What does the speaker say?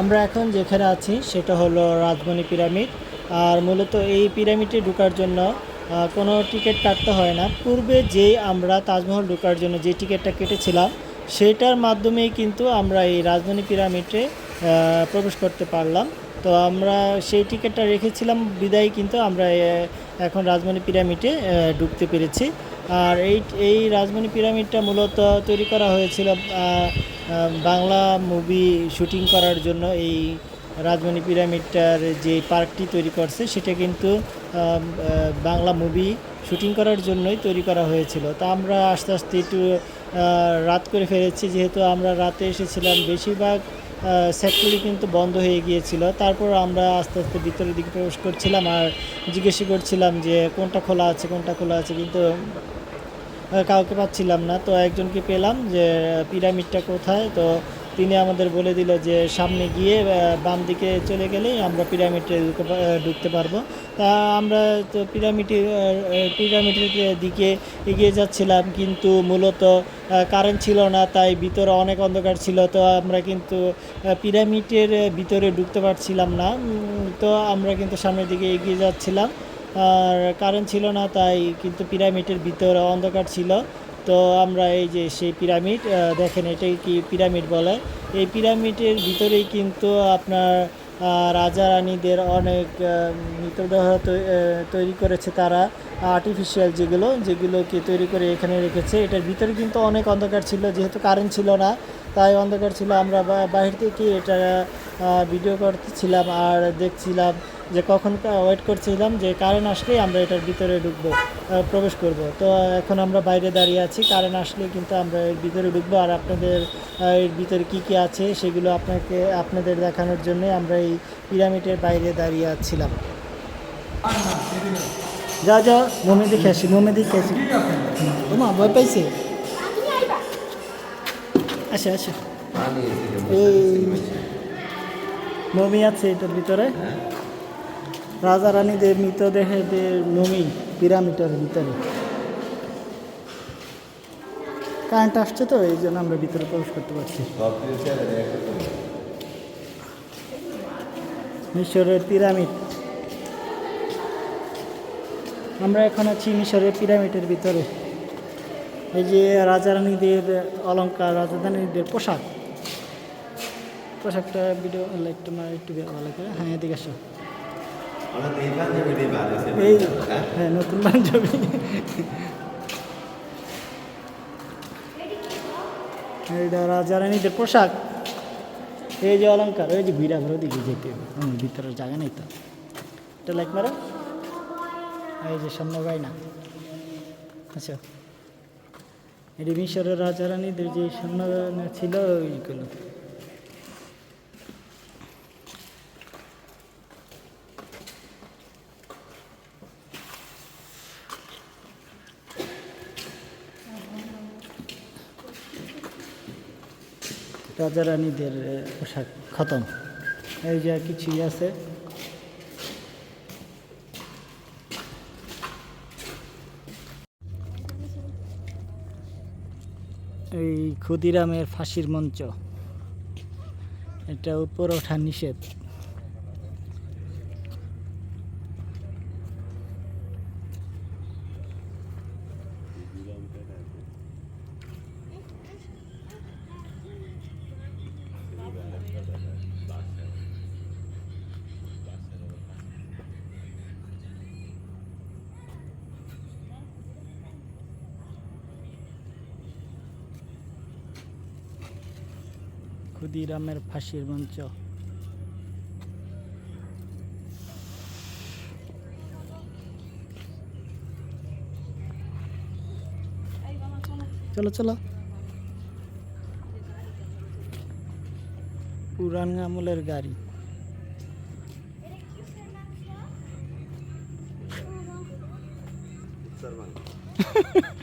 আমরা এখন যেখানে আছি সেটা হলো রাজমণি পিরামিড। আর মূলত এই পিরামিডে ঢুকার জন্য কোনো টিকিট কাটতে হয় না। পূর্বে যে আমরা তাজমহল ঢোকার জন্য যে টিকিটটা কেটেছিলাম, সেটার মাধ্যমেই কিন্তু আমরা এই রাজমণি পিরামিডে প্রবেশ করতে পারলাম। তো আমরা সেই টিকিটটা রেখেছিলাম, বিদায় কিন্তু আমরা এখন রাজমণি পিরামিডে ঢুকতে পেরেছি। আর এই এই রাজমণি পিরামিডটা মূলত তৈরি করা হয়েছিল বাংলা মুভি শুটিং করার জন্য এই রাজমণি পিরামিডটার যে পার্কটি তৈরি করছে, সেটা কিন্তু বাংলা মুভি শুটিং করার জন্যই তৈরি করা হয়েছিল। তা আমরা আস্তে আস্তে একটু রাত করে ফেলেছি, যেহেতু আমরা রাতে এসেছিলাম, বেশিরভাগ সেক্টরই কিন্তু বন্ধ হয়ে গিয়েছিল। তারপর আমরা আস্তে আস্তে ভিতরের দিকে প্রবেশ করছিলাম আর জিজ্ঞেস করছিলাম যে, কোনটা খোলা আছে, কোনটা খোলা আছে? কিন্তু কাউকে পাচ্ছিলাম না। তো একজনকে পেলাম যে, পিরামিডটা কোথায়? তো তিনি আমাদের বলে দিল যে সামনে গিয়ে বাম দিকে চলে গেলেই আমরা পিরামিডে ঢুকতে পারব। তা আমরা তো পিরামিডের পিরামিডের দিকে এগিয়ে যাচ্ছিলাম, কিন্তু মূলত কারেন্ট ছিল না, তাই ভিতরে অনেক অন্ধকার ছিল। তো আমরা কিন্তু পিরামিডের ভিতরে ঢুকতে পারছিলাম না। তো আমরা কিন্তু সামনের দিকে এগিয়ে যাচ্ছিলাম। আর কারেন্ট ছিল না, তাই কিন্তু পিরামিডের ভিতরে অন্ধকার ছিল। তো আমরা এই যে সেই পিরামিড দেখেন এটাই কি পিরামিড বলে। এই পিরামিডের ভিতরেই কিন্তু আপনার রাজা রানীদের অনেক মৃতদেহ তৈরি করেছে তারা আর্টিফিশিয়াল যেগুলো যেগুলোকে তৈরি করে এখানে রেখেছে। এটার ভিতরে কিন্তু অনেক অন্ধকার ছিল, যেহেতু কারেন্ট ছিল না। তাই অন্ধকার ছিল আমরা বা- বাহির থেকে এটা ভিডিও করতেছিলাম আর দেখছিলাম যে কখন ওয়েট করছিলাম যে কারেন্ট আসলেই আমরা এটার ভিতরে ঢুকবো প্রবেশ করব। তো এখন আমরা বাইরে দাঁড়িয়ে আছি কারেন্ট আসলে কিন্তু আমরা এর ভিতরে ঢুকবো আর আপনাদের এর ভিতরে কী কী আছে সেগুলো আপনাকে আপনাদের দেখানোর জন্যে আমরা এই পিরামিডের বাইরে দাঁড়িয়ে আছিলাম। যা যা মোমে দেখে আসি। মোমে দেখে আসি ওমা ভয় পাইছে? আসে আসে। এই মমি আছে এটার ভিতরে। রাজা রানীদের মৃতদেহের মমি পিরামিডের ভিতরে। কারেন্ট আসছে তো এই জন্য আমরা ভিতরে প্রবেশ করতে পারছি। মিশরের পিরামিড। আমরা এখন আছি মিশরের পিরামিডের ভিতরে। এই যে রাজা রানীদের অলঙ্কার রাজা রানীদের পোশাক। পোশাকটা ভিডিও একটু মানে একটু ভালো করে। হ্যাঁ এদিকে আসো। এই হ্যাঁ? নতুন পাঞ্জাবি। এইটা রাজা রানীদের পোশাক। এই যে অলঙ্কার ওই যে ঘুরা ঘুরে দিকে যেতে হবে। ভিতরে জায়গা নেই তো। এটা লাইক মারো। এই যে সামনে বাইনা আচ্ছা। এটি রাজা রানীদের যে সৈন্য ছিল ওইগুলো রাজা রানীদের পোশাক খতম। এই যা কিছুই আছে। এই ক্ষুদিরামের ফাঁসির মঞ্চ। এটা উপর ওঠা নিষেধ। ক্ষুদিরামের ফাঁসির মঞ্চ। চলো চলো। পুরান আমলের গাড়ি।